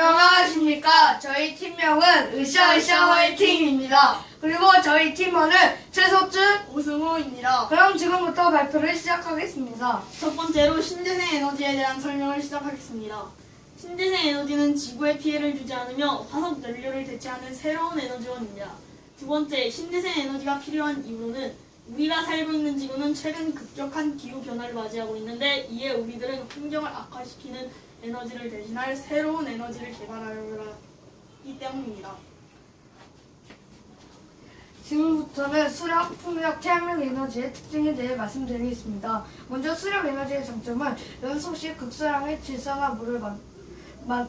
안녕하십니까. 저희 팀명은 으쌰으쌰 화이팅입니다. 그리고 저희 팀원은 최석준. 오승우입니다. 그럼 지금부터 발표를 시작하겠습니다. 첫 번째로 신재생 에너지에 대한 설명을 시작하겠습니다. 신재생 에너지는 지구에 피해를 주지 않으며 화석 연료를 대체하는 새로운 에너지원입니다. 두 번째, 신재생 에너지가 필요한 이유로는 우리가 살고 있는 지구는 최근 급격한 기후 변화를 맞이하고 있는데 이에 우리들은 환경을 악화시키는 에너지를 대신할 새로운 에너지를 개발하려고 하기 때문입니다. 지금부터는 수력, 풍력, 태양력 에너지의 특징에 대해 말씀드리겠습니다. 먼저 수력 에너지의 장점은 연속 시 극소량의 질산화 물을 만, 만,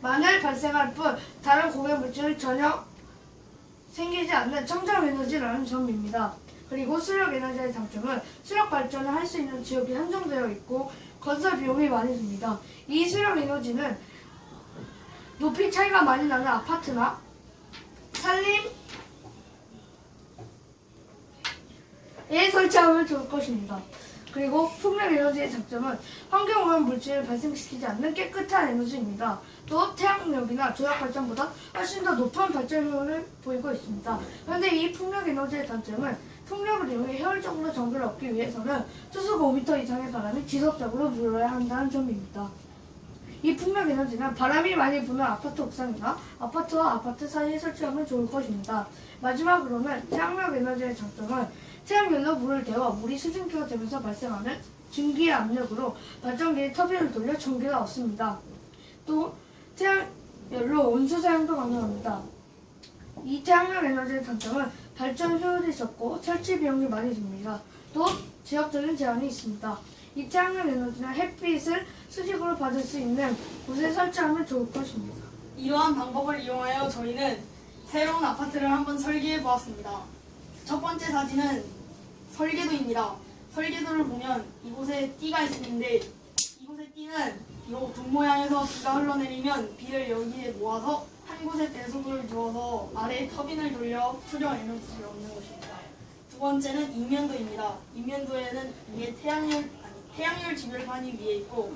만을 발생할 뿐 다른 공해 물질을 전혀 생기지 않는 청정 에너지라는 점입니다. 그리고 수력 에너지의 장점은 수력 발전을 할 수 있는 지역이 한정되어 있고 건설 비용이 많이 듭니다. 이 수력 에너지는 높이 차이가 많이 나는 아파트나 산림 에 설치하면 좋을 것입니다. 그리고 풍력 에너지의 장점은 환경오염 물질을 발생시키지 않는 깨끗한 에너지입니다. 또 태양력이나 조약 발전보다 훨씬 더 높은 발전률을 보이고 있습니다. 그런데 이 풍력 에너지의 단점은 풍력을 이용해 효율적으로 전기를 얻기 위해서는 초속 5m 이상의 바람이 지속적으로 불어야 한다는 점입니다. 이 풍력 에너지는 바람이 많이 부는 아파트 옥상이나 아파트와 아파트 사이에 설치하면 좋을 것입니다. 마지막으로는 태양력 에너지의 장점은 태양열로 물을 데워 물이 수증기가 되면서 발생하는 증기의 압력으로 발전기의 터빈을 돌려 전기를 얻습니다. 또 태양열로 온수 사용도 가능합니다. 이 태양력 에너지의 단점은 발전 효율이 적고 설치 비용이 많이 듭니다. 또 지역적인 제한이 있습니다. 이 태양력 에너지는 햇빛을 수직으로 받을 수 있는 곳에 설치하면 좋을 것입니다. 이러한 방법을 이용하여 저희는 새로운 아파트를 한번 설계해 보았습니다. 첫 번째 사진은 설계도입니다. 설계도를 보면 이곳에 띠가 있는데 이곳의 띠는 이 동 모양에서 비가 흘러내리면 비를 여기에 모아서 한 곳에 배수구를 두어서 아래에 터빈을 돌려 수력 에너지를 얻는 것입니다. 두 번째는 이면도입니다. 이면도에는 위에 태양열 아니 태양열 지별판이 위에 있고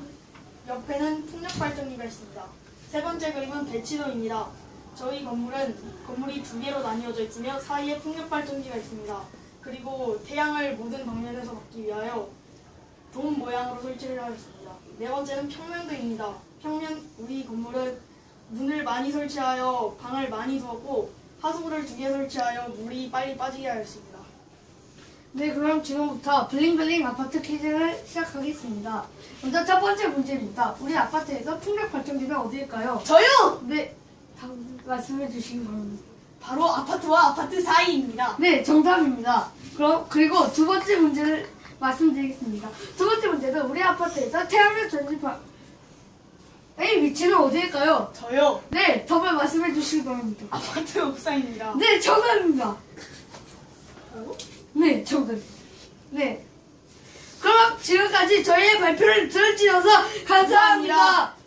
옆에는 풍력 발전기가 있습니다. 세 번째 그림은 배치도입니다. 저희 건물은 건물이 두 개로 나뉘어져 있으며 사이에 풍력 발전기가 있습니다. 그리고 태양을 모든 방면에서 받기 위하여 돔 모양으로 설치를 하였습니다. 네 번째는 평면도입니다. 평면 우리 건물은 문을 많이 설치하여 방을 많이 두었고 하수구를 두 개 설치하여 물이 빨리 빠지게 하였습니다. 네, 그럼 지금부터 블링블링 아파트 퀴즈를 시작하겠습니다. 먼저 첫 번째 문제입니다. 우리 아파트에서 풍력 발전기는 어디일까요? 저요! 네, 다 말씀해 주시기 바랍니다. 바로 아파트와 아파트 사이입니다. 네, 정답입니다. 그럼 그리고 두 번째 문제를 말씀드리겠습니다. 두 번째 문제는 우리 아파트에서 태양력 전지판 의 위치는 어디일까요? 저요! 네, 정말 말씀해 주시기 바랍니다. 아파트 옥상입니다. 네, 정답입니다. 네, 정답. 네. 그럼 지금까지 저희의 발표를 들어주셔서 감사합니다.